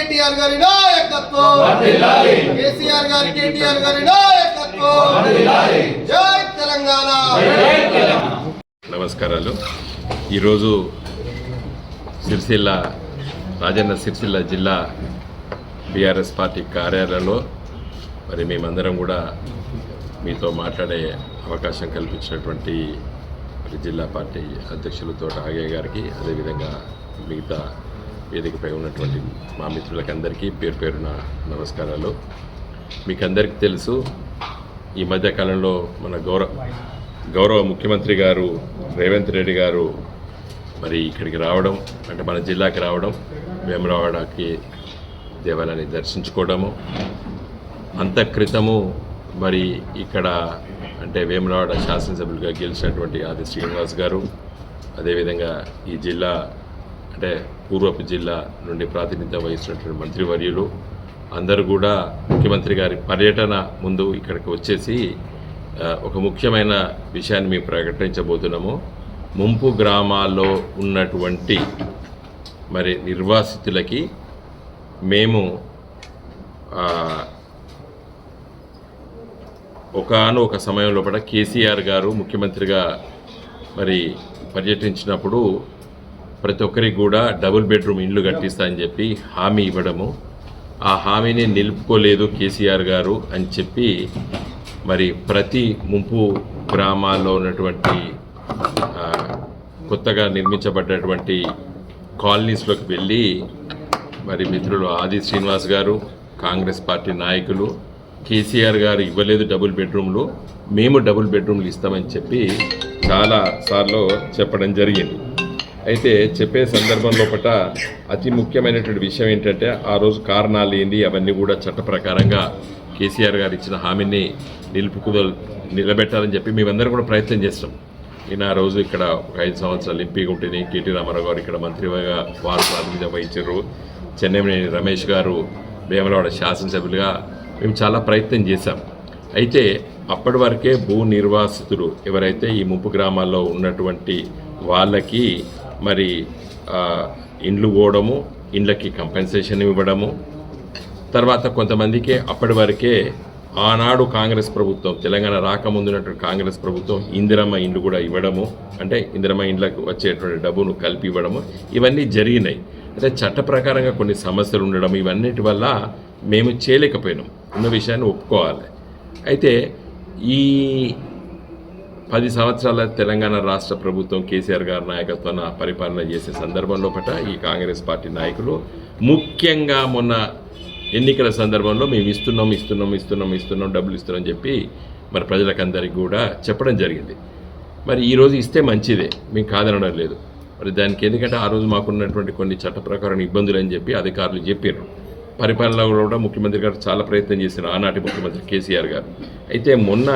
కేటీఆర్ గారి నాయకత్వం. కేసీఆర్ గారి కేటీఆర్ గారి నాయకత్వం. జై తెలంగాణ. నమస్కారాలు. ఈరోజు సిరిసిల్ల రాజన్న సిరిసిల్ల జిల్లా బీఆర్ఎస్ పార్టీ కార్యాలయంలో మరి మేమందరం కూడా మీతో మాట్లాడే అవకాశం కల్పించినటువంటి మరి జిల్లా పార్టీ అధ్యక్షులు తోట ఆగే గారికి అదేవిధంగా మిగతా వేదికపై ఉన్నటువంటి మా మిత్రులకందరికీ పేరు పేరున నమస్కారాలు. మీకు అందరికీ తెలుసు ఈ మధ్యకాలంలో మన గౌరవ గౌరవ ముఖ్యమంత్రి గారు రేవంత్ రెడ్డి గారు మరి ఇక్కడికి రావడం అంటే మన జిల్లాకి రావడం వేమరావాడకి దేవాలయాన్ని దర్శించుకోవడము అంత క్రితము మరి ఇక్కడ అంటే వేమరావాడ శాసనసభ్యులుగా గెలిచినటువంటి ఆది శ్రీనివాస్ గారు అదేవిధంగా ఈ జిల్లా అంటే పూర్వపు జిల్లా నుండి ప్రాతినిధ్యం వహిస్తున్నటువంటి మంత్రివర్యులు అందరూ కూడా ముఖ్యమంత్రి గారి పర్యటన ముందు ఇక్కడికి వచ్చేసి ఒక ముఖ్యమైన విషయాన్ని మేము ప్రకటించబోతున్నాము. ముంపు గ్రామాల్లో ఉన్నటువంటి మరి నిర్వాసితులకి మేము ఒకనొక ఒక సమయం లోపల కేసీఆర్ గారు ముఖ్యమంత్రిగా మరి పర్యటించినప్పుడు ప్రతి ఒక్కరికి కూడా డబుల్ బెడ్రూమ్ ఇండ్లు కట్టిస్తా అని చెప్పి హామీ ఇవ్వడము. ఆ హామీని నిలుపుకోలేదు కేసీఆర్ గారు అని చెప్పి మరి ప్రతి ముంపు గ్రామాల్లో ఉన్నటువంటి కొత్తగా నిర్మించబడ్డటువంటి కాలనీస్లోకి వెళ్ళి మరి మిత్రులు ఆది శ్రీనివాస్ గారు కాంగ్రెస్ పార్టీ నాయకులు కేసీఆర్ గారు ఇవ్వలేదు డబుల్ బెడ్రూమ్లు మేము డబుల్ బెడ్రూమ్లు ఇస్తామని చెప్పి చాలా సార్లు చెప్పడం జరిగింది. అయితే చెప్పే సందర్భంలో పట అతి ముఖ్యమైనటువంటి విషయం ఏంటంటే ఆ రోజు కారణాలు ఏంది అవన్నీ కూడా చట్ట ప్రకారంగా కేసీఆర్ గారు ఇచ్చిన హామీని నిలుపుకు నిలబెట్టాలని చెప్పి మేమందరం కూడా ప్రయత్నం చేస్తాం. నేను ఆ రోజు ఇక్కడ ఒక ఐదు సంవత్సరాలు ఎంపీగా ఉంటుంది కేటీ రామారావు గారు ఇక్కడ మంత్రిగా వారు ప్రాతినిధ్యం వహించారు. చెన్నైనేని రమేష్ గారు వేమలవాడ శాసనసభ్యులుగా మేము చాలా ప్రయత్నం చేశాం. అయితే అప్పటి వరకే భూ నిర్వాసితులు ఎవరైతే ఈ ముంపు గ్రామాల్లో ఉన్నటువంటి వాళ్ళకి మరి ఇండ్లు పోవడము ఇండ్లకి కంపెన్సేషన్ ఇవ్వడము. తర్వాత కొంతమందికి అప్పటి వరకే ఆనాడు కాంగ్రెస్ ప్రభుత్వం తెలంగాణ రాకముందున్నటువంటి కాంగ్రెస్ ప్రభుత్వం ఇందిరమ్మ ఇండ్లు కూడా ఇవ్వడము అంటే ఇందిరమ్మ ఇండ్లకు వచ్చేటువంటి డబ్బును కలిపి ఇవ్వడము ఇవన్నీ జరిగినాయి. అయితే చట్ట ప్రకారంగా కొన్ని సమస్యలు ఉండడం ఇవన్నిటి వల్ల మేము చేయలేకపోయినాం. ఉన్న విషయాన్ని ఒప్పుకోవాలి. అయితే ఈ పది సంవత్సరాల తెలంగాణ రాష్ట్ర ప్రభుత్వం కేసీఆర్ గారి నాయకత్వాన పరిపాలన చేసే సందర్భంలో పట ఈ కాంగ్రెస్ పార్టీ నాయకులు. ముఖ్యంగా మొన్న ఎన్నికల సందర్భంలో మేము ఇస్తున్నాం ఇస్తున్నాం ఇస్తున్నాం ఇస్తున్నాం డబ్బులు ఇస్తున్నాం చెప్పి మరి ప్రజలకందరికీ కూడా చెప్పడం జరిగింది. మరి ఈరోజు ఇస్తే మంచిదే మేము కాదనడం లేదు. మరి దానికి ఎందుకంటే ఆ రోజు మాకున్నటువంటి కొన్ని చట్ట ప్రకారం ఇబ్బందులు అని చెప్పి అధికారులు చెప్పారు పరిపాలనలో కూడా ముఖ్యమంత్రి గారు చాలా ప్రయత్నం చేశారు ఆనాటి ముఖ్యమంత్రి కేసీఆర్ గారు. అయితే మొన్న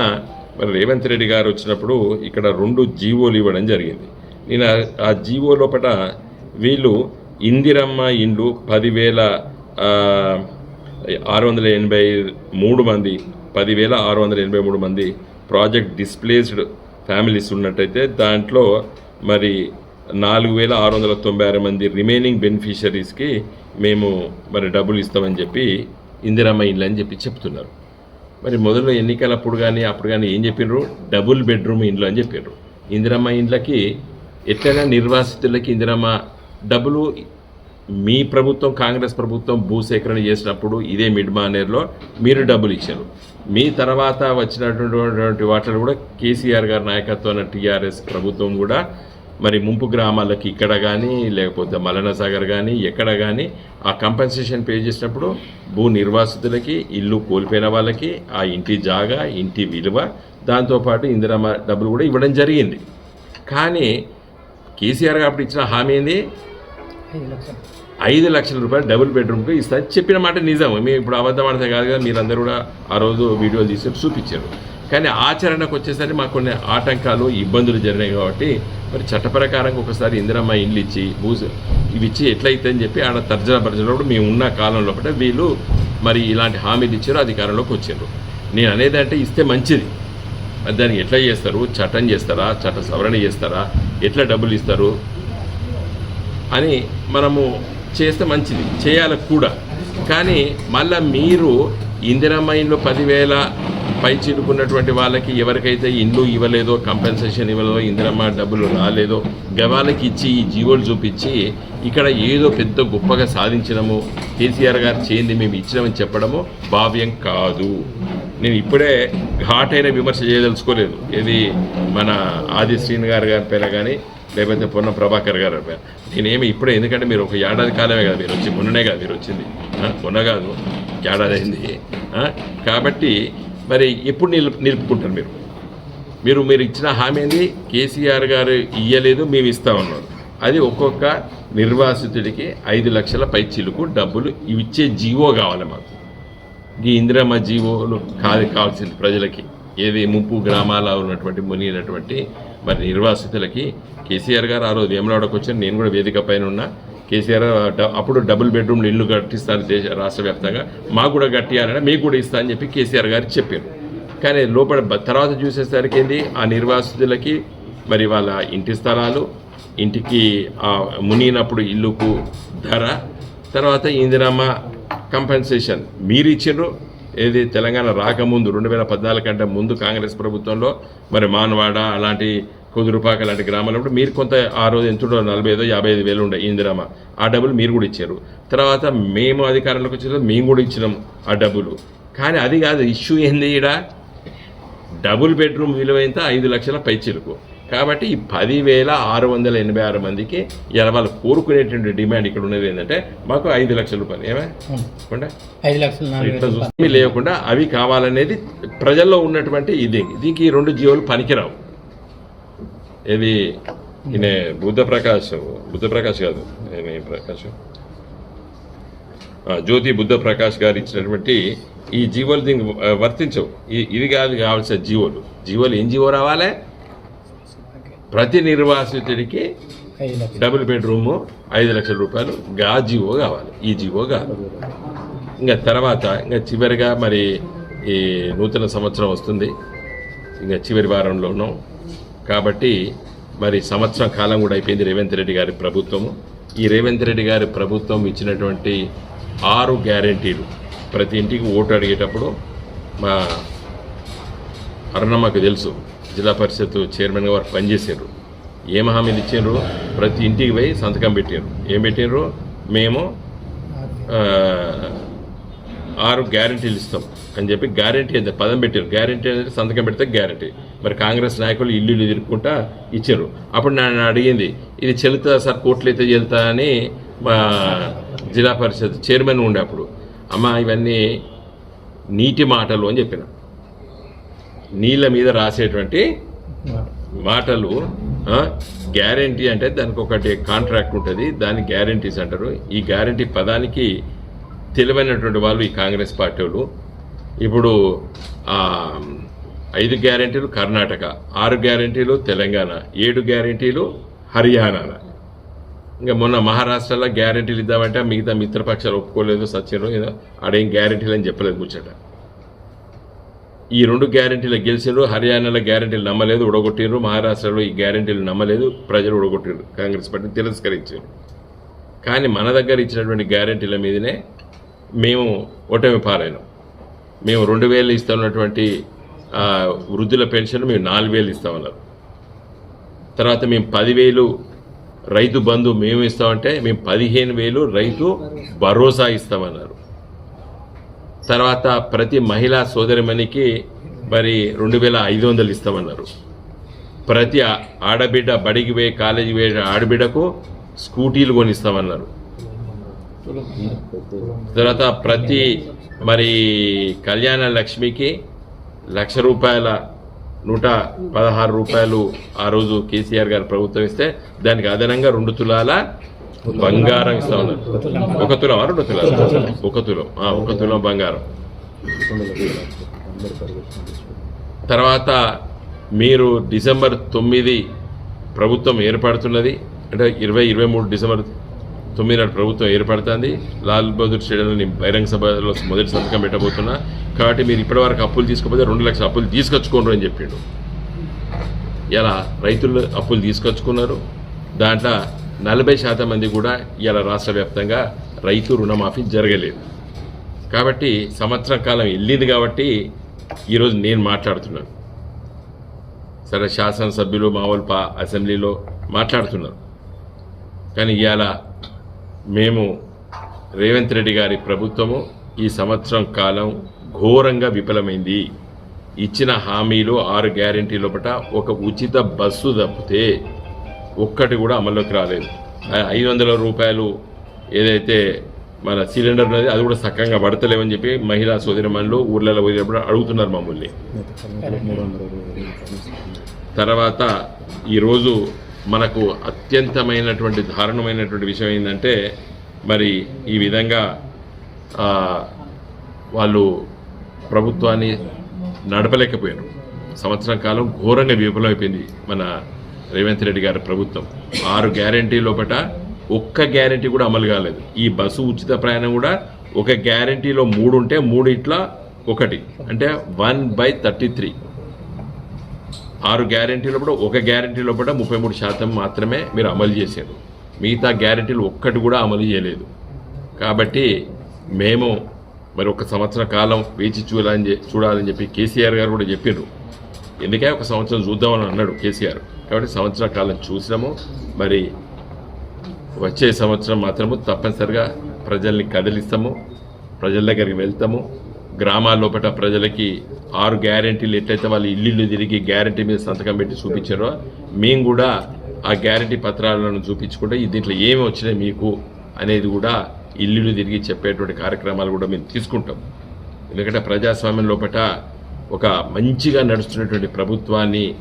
మరి రేవంత్ రెడ్డి గారు వచ్చినప్పుడు ఇక్కడ రెండు జీవోలు ఇవ్వడం జరిగింది. నేను ఆ- జీవో లోపల వీళ్ళు ఇందిరమ్మ ఇండ్లు పదివేల ఆరు వందల ఎనభై మూడు మంది పదివేల ఆరు వందల ఎనభై మూడు మంది ప్రాజెక్ట్ డిస్ప్లేస్డ్ ఫ్యామిలీస్ ఉన్నట్టయితే దాంట్లో మరి నాలుగు వేల ఆరు వందల తొంభై ఆరు మంది రిమైనింగ్ బెనిఫిషరీస్కి మేము మరి డబ్బులు ఇస్తామని చెప్పి ఇందిరమ్మ ఇండ్లు అని చెప్పి చెప్తున్నారు. మరి మొదలు ఎన్నికలప్పుడు కానీ అప్పుడు కానీ ఏం చెప్పినారు డబుల్ బెడ్రూమ్ ఇండ్లు అని చెప్పారు ఇందిరమ్మ ఇండ్లకి ఎట్లయినా నిర్వాసితులకి ఇందిరమ్మ డబ్బులు మీ ప్రభుత్వం కాంగ్రెస్ ప్రభుత్వం భూసేకరణ చేసినప్పుడు ఇదే మిడ్ మానేర్లో మీరు డబ్బులు ఇచ్చారు. మీ తర్వాత వచ్చినటువంటి వాటిలో కూడా కేసీఆర్ గారి నాయకత్వం టీఆర్ఎస్ ప్రభుత్వం కూడా మరి ముంపు గ్రామాలకి ఇక్కడ కానీ లేకపోతే మలన సాగర్ కానీ ఎక్కడ కానీ ఆ కంపెన్సేషన్ పే చేసినప్పుడు భూ నిర్వాసితులకి ఇల్లు కోల్పోయిన వాళ్ళకి ఆ ఇంటి జాగా ఇంటి విలువ దాంతోపాటు ఇందిరమ్మ డబ్బులు కూడా ఇవ్వడం జరిగింది. కానీ కేసీఆర్ అప్పుడు ఇచ్చిన హామీ ఏంది? ఐదు లక్షల. రూపాయలు డబుల్ బెడ్రూమ్కి ఇస్తా చెప్పిన మాట నిజం. మేము ఇప్పుడు అబద్ధం ఆడితే కాదు కదా మీరందరూ కూడా ఆ రోజు వీడియోలు తీసి చూపించారు. కానీ ఆచరణకు వచ్చేసరికి మాకు కొన్ని ఆటంకాలు ఇబ్బందులు జరిగినాయి కాబట్టి మరి చట్ట ప్రకారంగా ఒకసారి ఇందిరమ్మ ఇండ్లు ఇచ్చి భూస్ ఇవి ఇచ్చి ఎట్లయితే అని చెప్పి ఆడ తర్జన భర్జనప్పుడు మేము ఉన్న కాలంలో వీళ్ళు మరి ఇలాంటి హామీలు ఇచ్చారు అధికారంలోకి వచ్చారు నేను అనేది అంటే ఇస్తే మంచిది. దానికి ఎట్లా చేస్తారు? చట్టం చేస్తారా? చట్ట సవరణ చేస్తారా? ఎట్లా డబ్బులు ఇస్తారు? అని మనము చేస్తే మంచిది. చేయాలి కూడా. కానీ మళ్ళా మీరు ఇందిరమ్మ ఇండ్లు పదివేల పై చిరుకున్నటువంటి వాళ్ళకి ఎవరికైతే ఇండ్లు ఇవ్వలేదో కంపెన్సేషన్ ఇవ్వలేదో ఇందిరమ్మ డబ్బులు రాలేదో గవాలకి ఇచ్చి ఈ జీవోలు చూపించి ఇక్కడ ఏదో పెద్ద గొప్పగా సాధించడము కేసీఆర్ గారు చేయింది మేము ఇచ్చినామని చెప్పడము భావ్యం కాదు. నేను ఇప్పుడే ఘాటైన విమర్శ చేయదలుచుకోలేదు. ఇది మన ఆది శ్రీని గారి గారి పైన కానీ లేకపోతే పొన్న ప్రభాకర్ గారి పైన నేనేమి ఇప్పుడే ఎందుకంటే మీరు ఒక ఏడాది కాలమే కదా మీరు వచ్చి మొన్ననే కదా మీరు వచ్చింది. మొన్న కాదు ఏడాది అయింది. కాబట్టి మరి ఎప్పుడు నిలుపు నిలుపుకుంటారు మీరు? మీరు మీరు ఇచ్చిన హామీ ఏంది? కేసీఆర్ గారు ఇయ్యలేదు మేము ఇస్తామన్నారు అది ఒక్కొక్క నిర్వాసితుడికి ఐదు లక్షల పై చిలుకు డబ్బులు ఇచ్చే జీవో కావాలి మాకు. ఈ ఇందిరమ్మ జీవోలు కాదు కావాల్సింది ప్రజలకి. ఏది ముంపు గ్రామాల ఉన్నటువంటి మునిగినటువంటి మరి నిర్వాసితులకి కేసీఆర్ గారు ఆ రోజు వేమలాడకు వచ్చారు. నేను కూడా వేదిక పైన ఉన్నా. కేసీఆర్ డ- అప్పుడు డబుల్ బెడ్రూమ్లు ఇల్లు కట్టిస్తారు దేశ రాష్ట్ర వ్యాప్తంగా. మాకు కూడా కట్టియాలని మీకు కూడా ఇస్తా అని చెప్పి కేసీఆర్ గారు చెప్పారు. కానీ లోపల తర్వాత చూసేసరికి ఏంది? ఆ నిర్వాసితులకి మరి వాళ్ళ ఇంటి స్థలాలు ఇంటికి మునిగినప్పుడు ఇల్లుకు ధర తర్వాత ఇందిరమ్మ కంపెన్సేషన్ మీరు ఇచ్చిండ్రు. ఏది తెలంగాణ రాకముందు రెండు వేల పద్నాలుగు కంటే ముందు కాంగ్రెస్ ప్రభుత్వంలో మరి మానవాడ అలాంటి కుదురుపాక లాంటి గ్రామాల్లో కూడా మీరు కొంత ఆ రోజు ఎంతుండో నలభై ఐదో యాభై ఐదు వేలు ఉండే ఇందిరమ్మ ఆ డబ్బులు మీరు కూడా ఇచ్చారు. తర్వాత మేము అధికారంలోకి వచ్చిన తర్వాత మేము కూడా ఇచ్చినాం ఆ డబ్బులు. కానీ అది కాదు ఇష్యూ ఏంది ఈడ? డబుల్ బెడ్రూమ్ విలువ ఎంత ఐదు లక్షల పైచిలుకు. కాబట్టి ఈ పదివేల ఆరు వందల ఎనభై ఆరు మందికి ఇలా వాళ్ళు కోరుకునేటువంటి డిమాండ్ ఇక్కడ ఉన్నది ఏంటంటే మాకు ఐదు లక్షల రూపాయలు. ఏమే? కొండ? ఐదు లక్షలు నాలుగు ఇట్లా చూస్తే లేకుండా అవి కావాలనేది ప్రజల్లో ఉన్నటువంటి ఇది. దీనికి ఈ రెండు జీవులు పనికిరావు. ఏది ఈయన బుద్ధ బుద్ధప్రకాష్ బుద్ధ కాదు ఈయన ప్రకాష్ జ్యోతి బుద్ధ ప్రకాష్ గారు ఇచ్చినటువంటి ఈ జీవోలు దీనికి వర్తించవు. ఇది కాదు కావాల్సిన జీవోలు. జీవోలు ఏం జీవో రావాలి? ప్రతి నిర్వాసితుడికి డబుల్ బెడ్రూమ్ ఐదు లక్షల రూపాయలు గా జీవో కావాలి ఈ జీవో కాదు. ఇంకా తర్వాత ఇంకా చివరిగా మరి ఈ నూతన సంవత్సరం వస్తుంది. ఇంకా చివరి వారంలో ఉన్నాం కాబట్టి మరి సంవత్సరం కాలం కూడా అయిపోయింది రేవంత్ రెడ్డి గారి ప్రభుత్వము. ఈ రేవంత్ రెడ్డి గారి ప్రభుత్వం ఇచ్చినటువంటి ఆరు గ్యారంటీలు. ప్రతి ఇంటికి ఓటు అడిగేటప్పుడు మా అరుణమ్మకు తెలుసు జిల్లా పరిషత్ చైర్మన్గా వారు పనిచేసారు ఏం హామీలు ఇచ్చారు? ప్రతి ఇంటికి పోయి సంతకం పెట్టారు. ఏం పెట్టారు? మేము ఆరు గ్యారంటీలు ఇస్తాం అని చెప్పి గ్యారంటీ అయితే పదం పెట్టారు. గ్యారంటీ అనేది సంతకం పెడితే గ్యారంటీ. మరి కాంగ్రెస్ నాయకులు ఇల్లు ఎదుర్కొంటా ఇచ్చారు. అప్పుడు నన్ను అడిగింది ఇది చెల్లుతా సార్? కోట్లు అయితే చెల్లుతా? అని మా జిల్లా పరిషత్ చైర్మన్ ఉండే అప్పుడు. అమ్మ ఇవన్నీ నీటి మాటలు అని చెప్పిన. నీళ్ళ మీద రాసేటువంటి మాటలు గ్యారంటీ అంటే దానికి ఒకటి కాంట్రాక్ట్ ఉంటుంది దాని గ్యారంటీస్ అంటారు. ఈ గ్యారంటీ పదానికి తెలివైనటువంటి వాళ్ళు ఈ కాంగ్రెస్ పార్టీ వాళ్ళు. ఇప్పుడు ఐదు గ్యారంటీలు కర్ణాటక ఆరు గ్యారంటీలు తెలంగాణ ఏడు గ్యారంటీలు హర్యానా ఇంకా మొన్న మహారాష్ట్రలో గ్యారంటీలు ఇద్దామంటే మిగతా మిత్రపక్షాలు ఒప్పుకోలేదు సత్యం ఏదో ఆడేం గ్యారంటీలు అని చెప్పలేదు కూర్చోట. ఈ రెండు గ్యారెంటీలు గెలిచిండ్రు హర్యానాలో గ్యారంటీలు నమ్మలేదు ఉడగొట్టిండ్రు మహారాష్ట్రలో ఈ గ్యారంటీలు నమ్మలేదు ప్రజలు ఉడగొట్టిండ్రు కాంగ్రెస్ పార్టీ తిరస్కరించారు కానీ మన దగ్గర ఇచ్చినటువంటి గ్యారెంటీల మీదనే మేము ఓటమి పాలైనాం. మేము రెండు వేలు ఇస్తున్నటువంటి వృద్ధుల పెన్షన్ మేము నాలుగు వేలు ఇస్తామన్నారు. తర్వాత మేము పదివేలు రైతు బంధు మేము ఇస్తామంటే మేము పదిహేను వేలు రైతు భరోసా ఇస్తామన్నారు. తర్వాత ప్రతి మహిళా సోదరిమణికి మరి రెండు వేల ఐదు వందలు ఇస్తామన్నారు. ప్రతి ఆడబిడ్డ బడికి పోయి కాలేజీ పోయే ఆడబిడ్డకు స్కూటీలు కొనిస్తామన్నారు. తర్వాత ప్రతి మరి కళ్యాణ లక్ష్మికి లక్ష రూపాయల నూట పదహారు రూపాయలు ఆ రోజు కేసీఆర్ గారు ప్రభుత్వం ఇస్తే దానికి అదనంగా రెండు తులాల బంగారం ఇస్తా ఉన్నారు. ఒక తులం రెండు తులాల? ఒక తులం ఆ, ఒక తులం బంగారం. తర్వాత మీరు డిసెంబర్ తొమ్మిది ప్రభుత్వం ఏర్పడుతున్నది అంటే ఇరవై ఇరవై మూడు డిసెంబర్ తొమ్మిది నాడు ప్రభుత్వం ఏర్పడుతుంది. లాల్ బహదూర్ స్టేడియంలో బహిరంగ సభలో మొదటి సంతకం పెట్టబోతున్నా. కాబట్టి మీరు ఇప్పటివరకు అప్పులు తీసుకోకపోతే రెండు లక్షల అప్పులు తీసుకొచ్చుకోండి అని చెప్పిండు. ఇలా రైతులు అప్పులు తీసుకొచ్చుకున్నారు. దాంట్లో నలభై శాతం మంది కూడా ఇలా రాష్ట్ర వ్యాప్తంగా రైతు రుణమాఫీ జరగలేదు. కాబట్టి సంవత్సరం కాలం వెళ్ళింది కాబట్టి ఈరోజు నేను మాట్లాడుతున్నాను. సరే శాసనసభ్యులు మామూలు పా అసెంబ్లీలో మాట్లాడుతున్నారు. కానీ ఇవాళ మేము రేవంత్ రెడ్డి గారి ప్రభుత్వము ఈ సంవత్సరం కాలం ఘోరంగా విఫలమైంది. ఇచ్చిన హామీలు ఆరు గ్యారెంటీ లోపల ఒక ఉచిత బస్సు తప్పితే ఒక్కటి కూడా అమల్లోకి రాలేదు. ఐదు వందల రూపాయలు ఏదైతే మన సిలిండర్ ఉన్నది అది కూడా సక్కంగా పడతలేవని చెప్పి మహిళా సోదరిమణులు ఊర్లలో పోయినప్పుడు అడుగుతున్నారు మమ్మల్ని. తర్వాత ఈరోజు మనకు అత్యంతమైనటువంటి దారుణమైనటువంటి విషయం ఏంటంటే మరి ఈ విధంగా వాళ్ళు ప్రభుత్వాన్ని నడపలేకపోయారు సంవత్సరం కాలం ఘోరంగా విఫలమైపోయింది మన రేవంత్ రెడ్డి గారి ప్రభుత్వం. ఆరు గ్యారంటీ లోపల ఒక్క గ్యారంటీ కూడా అమలు కాలేదు. ఈ బస్సు ఉచిత ప్రయాణం కూడా ఒక గ్యారంటీలో మూడు ఉంటే మూడు ఇట్లా ఒకటి. అంటే వన్ బై థర్టీ త్రీ. ఆరు గ్యారెంటీలో కూడా ఒక గ్యారెంటీలో కూడా ముప్పై మూడు శాతం మాత్రమే మీరు అమలు చేశారు. మిగతా గ్యారెంటీలు ఒక్కటి కూడా అమలు చేయలేదు. కాబట్టి మేము మరి ఒక సంవత్సర కాలం వేచి చూడాలని చూడాలని చెప్పి కేసీఆర్ గారు కూడా చెప్పారు ఎందుకే ఒక సంవత్సరం చూద్దామని అన్నాడు కేసీఆర్. కాబట్టి సంవత్సర కాలం చూసినాము. మరి వచ్చే సంవత్సరం మాత్రము తప్పనిసరిగా ప్రజల్ని కదిలిస్తాము. ప్రజల దగ్గరికి వెళ్తాము. గ్రామాల లోపల ప్రజలకి ఆరు గ్యారెంటీలు ఎట్లయితే వాళ్ళు ఇల్లు తిరిగి గ్యారెంటీ మీద సంతకం పెట్టి చూపించారో మేము కూడా ఆ గ్యారెంటీ పత్రాలను చూపించుకుంటే దీంట్లో ఏమి వచ్చినాయి మీకు అనేది కూడా ఇల్లు తిరిగి చెప్పేటువంటి కార్యక్రమాలు కూడా మేము తీసుకుంటాం. ఎందుకంటే ప్రజాస్వామ్యం లోపల ఒక మంచిగా నడుస్తున్నటువంటి ప్రభుత్వాన్ని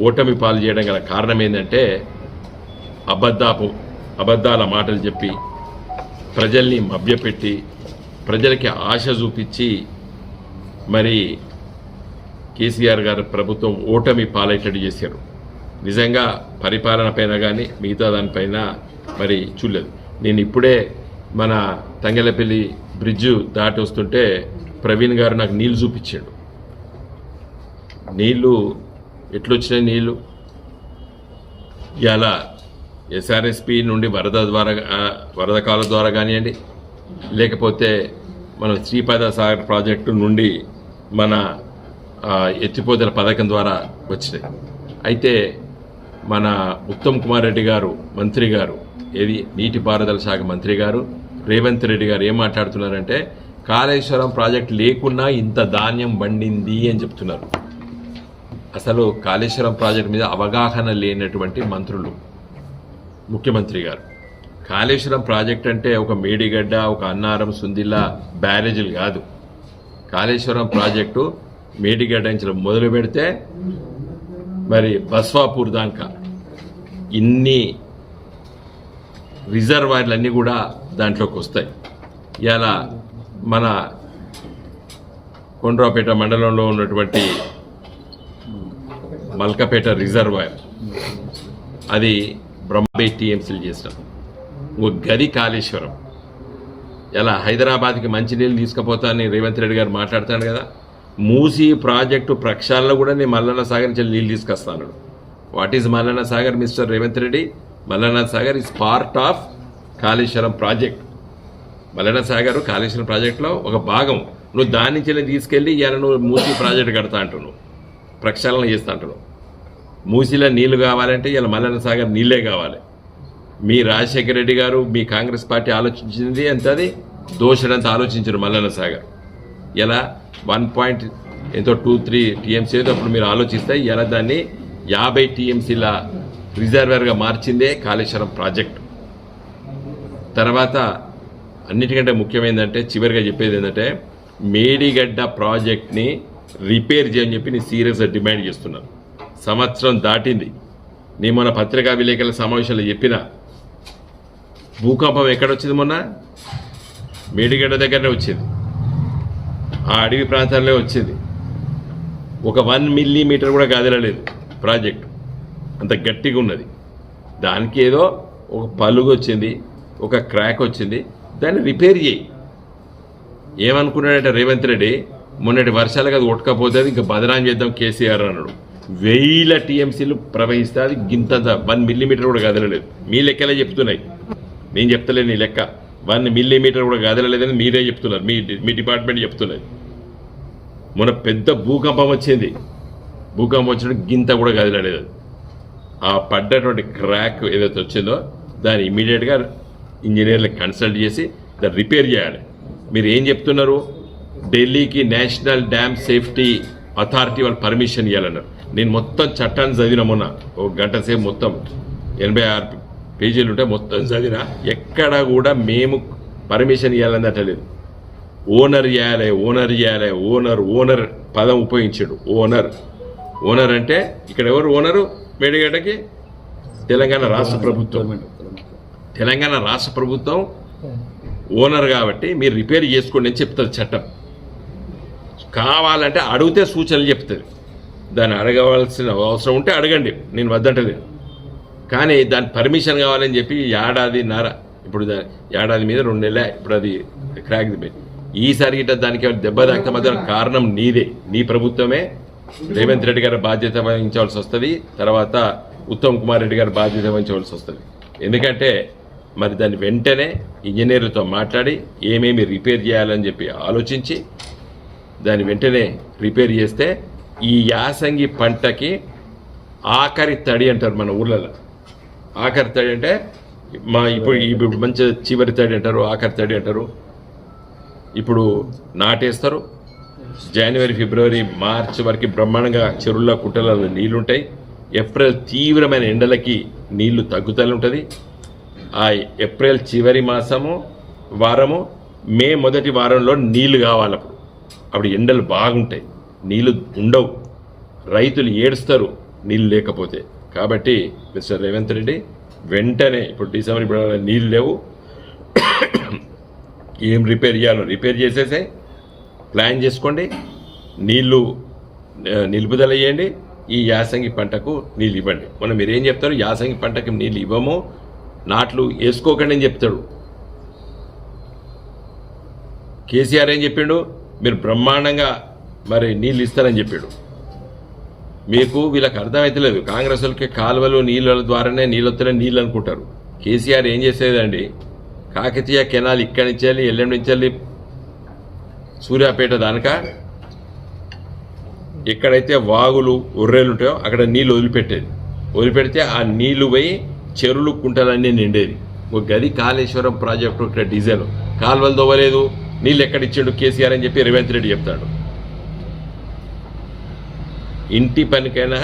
ఓటమి పాలు చేయడం గల కారణం ఏంటంటే అబద్ధాపు అబద్ధాల మాటలు చెప్పి ప్రజల్ని మభ్యపెట్టి ప్రజలకి ఆశ చూపించి మరి కేసీఆర్ గారు ప్రభుత్వం ఓటమి పాలయ్యేటట్టు చేశారు. నిజంగా పరిపాలన పైన కానీ మిగతా దానిపైన మరి చూడలేదు. నేను ఇప్పుడే మన తంగెలపల్లి బ్రిడ్జ్ దాటి వస్తుంటే ప్రవీణ్ గారు నాకు నీళ్ళు చూపించాడు. నీళ్ళు ఎట్లొచ్చినాయి నీళ్ళు ఇలా ఎస్ఆర్ఎస్పి నుండి వరద ద్వారా వరద కాల ద్వారా కానివ్వండి లేకపోతే మన శ్రీపాద సాగర్ ప్రాజెక్టు నుండి మన ఎత్తిపోతల పథకం ద్వారా వచ్చినాయి. అయితే మన ఉత్తమ్ కుమార్ రెడ్డి గారు మంత్రి గారు ఏది? నీటిపారుదల శాఖ మంత్రి గారు రేవంత్ రెడ్డి గారు ఏం మాట్లాడుతున్నారంటే కాళేశ్వరం ప్రాజెక్ట్ లేకున్నా ఇంత ధాన్యం పండింది అని చెప్తున్నారు. అసలు కాళేశ్వరం ప్రాజెక్ట్ మీద అవగాహన లేనటువంటి మంత్రులు ముఖ్యమంత్రి గారు. కాళేశ్వరం ప్రాజెక్ట్ అంటే ఒక మేడిగడ్డ ఒక అన్నారం సుందిల్లా బ్యారేజీలు కాదు. కాళేశ్వరం ప్రాజెక్టు మేడిగడ్డ నుంచి మొదలు పెడితే మరి బస్వాపూర్ దాకా. ఇన్ని రిజర్వాయర్లు అన్నీ కూడా దాంట్లోకి వస్తాయి. ఇలా మన కొండ్రాపేట మండలంలో ఉన్నటువంటి మల్కపేట రిజర్వాయర్. అది బ్రహ్మబై టీఎంసీలు చేసినాం. ఓ గది కాళేశ్వరం. ఎలా హైదరాబాద్కి మంచినీళ్ళు తీసుకుపోతానని రేవంత్ రెడ్డి గారు మాట్లాడుతాడు కదా? మూసీ ప్రాజెక్టు ప్రక్షాళన కూడా నేను మల్లన్న సాగర్ నుంచి నీళ్ళు తీసుకొస్తాను. What is Mallanna Sagar mister Revanth Reddy? Mallanna Sagar is part of Kaleshwaram project. Mallanna Sagar Kaleshwaram ప్రాజెక్టులో ఒక భాగం. నువ్వు దాని నుంచి తీసుకెళ్ళి ఇవాళ నువ్వు మూసీ ప్రాజెక్టు కడతా అంటున్నావు. ప్రక్షాళన చేస్తా అంటున్నావు. మూసీలో నీళ్ళు కావాలంటే ఇలా మల్లన్న సాగర్ నీళ్ళే కావాలి. మీ రాజశేఖర రెడ్డి గారు మీ కాంగ్రెస్ పార్టీ ఆలోచించింది ఎంతది దోషడంత ఆలోచించారు మల్లన్న సాగర్. ఎలా? వన్ పాయింట్ ఎంతో టూ త్రీ టీఎంసీ ఏదో అప్పుడు మీరు ఆలోచిస్తే ఎలా దాన్ని యాభై టీఎంసీల రిజర్వర్గా మార్చిందే కాళేశ్వరం ప్రాజెక్టు. తర్వాత అన్నిటికంటే ముఖ్యమైనదంటే చివరిగా చెప్పేది ఏంటంటే మేడిగడ్డ ప్రాజెక్ట్ని రిపేర్ చేయని చెప్పి నేను సీరియస్గా డిమాండ్ చేస్తున్నాను. సంవత్సరం దాటింది. నేను మన పత్రికా విలేకరుల సమావేశంలో చెప్పిన భూకంపం ఎక్కడొచ్చింది మొన్న? మేడిగడ్డ దగ్గరనే వచ్చింది. ఆ అడవి ప్రాంతాల్లో వచ్చింది. ఒక వన్ మిల్లీమీటర్ కూడా కదలలేదు ప్రాజెక్ట్. అంత గట్టిగా ఉన్నది. దానికి ఏదో ఒక పలుగు వచ్చింది ఒక క్రాక్ వచ్చింది. దాన్ని రిపేర్ చేయి. ఏమనుకున్నాడంటే రేవంత్ రెడ్డి మొన్నటి వర్షాలకు అది ఉట్టకపోతే అది ఇంకా బదనాం చేద్దాం కేసీఆర్ అన్నాడు. వేల టీఎంసీలు ప్రవహిస్తే అది గింత వన్ మిల్లీమీటర్ కూడా కదలలేదు మీ లెక్కలే చెప్తున్నాయి. నేను చెప్తలేను ఈ లెక్క. వన్ మిల్లీమీటర్ కూడా కదలలేదని మీరే చెప్తున్నారు. మీ మీ డిపార్ట్మెంట్ చెప్తున్నది. మొన్న పెద్ద భూకంపం వచ్చింది. భూకంపం వచ్చినప్పుడు గింత కూడా కదలలేదు ఆ పడ్డటువంటి క్రాక్ ఏదైతే వచ్చిందో దాన్ని ఇమీడియట్గా ఇంజనీర్లకు కన్సల్ట్ చేసి దాన్ని రిపేర్ చేయాలి. మీరు ఏం చెప్తున్నారు? ఢిల్లీకి నేషనల్ డ్యామ్ సేఫ్టీ అథారిటీ వాళ్ళు పర్మిషన్ ఇవ్వాలన్నారు. నేను మొత్తం చట్టాన్ని చదివిన మొన్న ఒక గంట సేపు మొత్తం. ఎనభై ఆరు పేజీలు ఉంటే మొత్తం చదివినా ఎక్కడ కూడా మేము పర్మిషన్ ఇవ్వాలని అట్టలేదు ఓనర్ చేయాలి ఓనర్ చేయాలి ఓనర్ ఓనర్ పదం ఉపయోగించాడు. ఓనర్. ఓనర్ అంటే ఇక్కడ ఎవరు ఓనరు? మేడిగడ్డకి? తెలంగాణ రాష్ట్ర ప్రభుత్వం. తెలంగాణ రాష్ట్ర ప్రభుత్వం ఓనర్ కాబట్టి మీరు రిపేర్ చేసుకోండి అని చెప్తుంది చట్టం. కావాలంటే అడిగితే సూచనలు చెప్తుంది దాన్ని అడగవలసిన అవసరం ఉంటే అడగండి. నేను వద్దంటలేదు. కానీ దాని పర్మిషన్ కావాలని చెప్పి ఏడాది నర ఇప్పుడు ఏడాది మీద రెండు నెలలే ఇప్పుడు అది క్రాక్ దిపోయింది ఈసారి గిట్ట దానికి దెబ్బ తాకితే మాత్రం కారణం నీదే. నీ ప్రభుత్వమే. రేవంత్ రెడ్డి గారి బాధ్యత వహించవలసి వస్తుంది. తర్వాత ఉత్తమ్ కుమార్ రెడ్డి గారి బాధ్యత వహించవలసి వస్తుంది. ఎందుకంటే మరి దాన్ని వెంటనే ఇంజనీర్లతో మాట్లాడి ఏమేమి రిపేర్ చేయాలని చెప్పి ఆలోచించి దాన్ని వెంటనే రిపేర్ చేస్తే ఈ యాసంగి పంటకి ఆఖరి తడి అంటారు మన ఊర్లలో. ఆఖరి తడి అంటే మా ఇప్పుడు ఇప్పుడు మంచి చివరి తడి అంటారు ఆఖరి తడి అంటారు. ఇప్పుడు నాటేస్తారు. జనవరి ఫిబ్రవరి మార్చ్ వరకు బ్రహ్మాండంగా చెరువుల కుంటలలో నీళ్ళుంటాయి. ఏప్రిల్ తీవ్రమైన ఎండలకి నీళ్ళు తగ్గుతూనే ఉంటుంది. ఆ ఏప్రిల్ చివరి మాసము వారము మే మొదటి వారంలో నీళ్ళు కావాలి అప్పుడు. అప్పుడు ఎండలు బాగుంటాయి. నీళ్ళు ఉండవు. రైతులు ఏడుస్తారు నీళ్ళు లేకపోతే. కాబట్టి మిస్టర్ రేవంత్ రెడ్డి వెంటనే ఇప్పుడు డిసెంబర్ ఇప్పుడు నీళ్ళు లేవు. ఏం రిపేర్ చేయాలో రిపేర్ చేసేసే ప్లాన్ చేసుకోండి. నీళ్ళు నిలుపుదల చేయండి. ఈ యాసంగి పంటకు నీళ్ళు ఇవ్వండి. మనం మీరు ఏం చెప్తారు? యాసంగి పంటకు నీళ్ళు ఇవ్వము. నాట్లు వేసుకోకండి అని చెప్తాడు. కేసీఆర్ ఏం చెప్పిండు? మీరు బ్రహ్మాండంగా మరి నీళ్ళు ఇస్తారని చెప్పాడు. మీకు వీళ్ళకి అర్థమైతలేదు కాంగ్రెస్ వాళ్ళకి కాలువలు నీళ్ళ ద్వారానే నీళ్ళొత్తనే నీళ్ళు అనుకుంటారు కేసీఆర్ ఏం చేసేదండి? కాకతీయ కెనాల్ ఇక్కడి నుంచి వెళ్ళి ఎల్లం నుంచి వెళ్ళి సూర్యాపేట దానక ఎక్కడైతే వాగులు ఒర్రెలు ఉంటాయో అక్కడ నీళ్ళు వదిలిపెట్టేది. వదిలిపెడితే ఆ నీళ్ళు పోయి చెరువులు కుంటలన్నీ నిండేది. ఒక గది కాళేశ్వరం ప్రాజెక్టు ఇక్కడ డీజిల్. కాలువలు దొవ్వలేదు నీళ్ళు ఎక్కడిచ్చాడు కేసీఆర్ అని చెప్పి రేవంత్ రెడ్డి చెప్తాడు. ఇంటి పనికైనా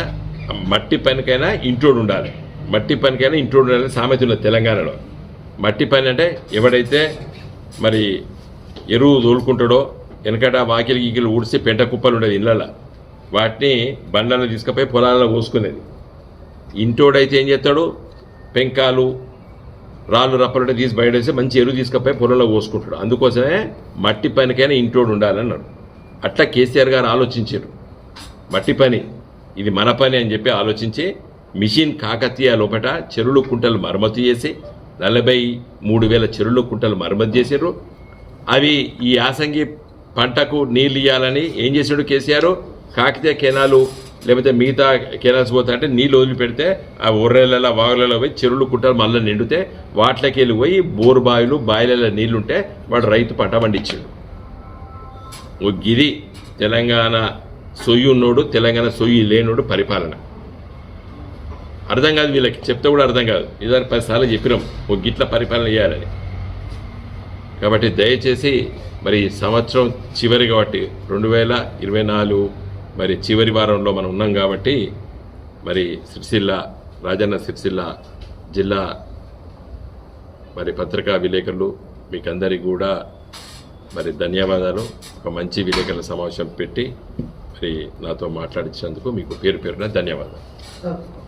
మట్టి పనికైనా ఇంట్లోడు ఉండాలి. మట్టి పనికైనా ఇంట్లోడు ఉండాలి సామెత ఉన్నది తెలంగాణలో. మట్టి పని అంటే ఎవడైతే మరి ఎరువు తోలుకుంటాడో వెనకట వాకిలి గీకిలు ఊడిసి పెంట కుప్పలు ఉండేది ఇళ్ళల్లో వాటిని బండల్లో తీసుకుపోయి పొలాలలో పోసుకునేది. ఇంటోడైతే ఏం చేస్తాడు? పెంకాలు రాళ్ళు రప్పలుంటే తీసి బయటేసి మంచి ఎరువు తీసుకుపోయి పొలంలో పోసుకుంటాడు. అందుకోసమే మట్టి పనికైనా ఇంటోడు ఉండాలన్నాడు అట్లా కేసీఆర్ గారు ఆలోచించారు. మట్టి పని. ఇది మన పని అని చెప్పి ఆలోచించి మిషన్ కాకతీయ లోపట చెరువులు కుంటలు మరమ్మతు చేసి నలభై మూడు వేల చెరువులు కుంటలు మరమ్మతు చేశారు అవి ఈ యాసంగి పంటకు నీళ్ళు ఇవ్వాలని ఏం చేశాడు కేసీఆర్? కాకతీయ కెనాలు లేకపోతే మిగతా కెనాల్స్ పోతా అంటే నీళ్ళు వదిలిపెడితే ఆ ఒర్రెలలో వాగులలో పోయి చెరువులు కుంటలు మళ్ళీ నిండితే వాటిలోకి వెళ్ళి పోయి బోరు బావిలు బావిలలో నీళ్ళుంటే వాడు రైతు పంట పండించాడు. ఓ గిది తెలంగాణ సొయ్యి ఉన్నోడు తెలంగాణ సొయ్యి లేనోడు పరిపాలన. అర్థం కాదు వీళ్ళకి చెప్తే కూడా అర్థం కాదు. ఇదారు పదిసార్లు చెప్పినాం ఓ గిట్ల పరిపాలన చేయాలని. కాబట్టి దయచేసి మరి సంవత్సరం చివరి కాబట్టి రెండు వేల ఇరవై నాలుగు మరి చివరి వారంలో మనం ఉన్నాం కాబట్టి మరి సిరిసిల్ల రాజన్న సిరిసిల్ల జిల్లా మరి పత్రికా విలేకరులు మీకందరికీ కూడా మరి ధన్యవాదాలు. ఒక మంచి విలేకరుల సమావేశం పెట్టి మరి నాతో మాట్లాడించినందుకు మీకు పేరు పేరున ధన్యవాదాలు.